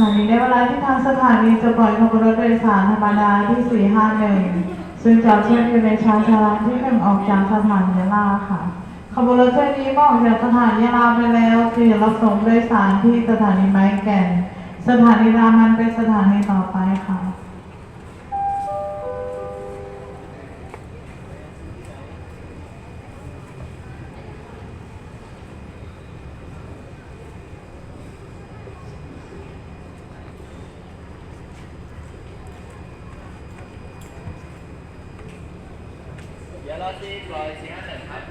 นีในเวลาที่ทางสถานีจะปล่อยขบวนรถโดยสารธรรมดาที่ 451 ซึ่งจอดเทียบอยู่ในชานชาลาที่หนึ่งออกจากสถานียะลาค่ะ ขบวนรถเส้นนี้ก็ออกจากสถานียะลาไปแล้วเพื่อรับส่งโดยสารที่สถานีไม้แก่น สถานีรามันเป็นสถานีต่อไปค่ะ 这一个 sẽ 买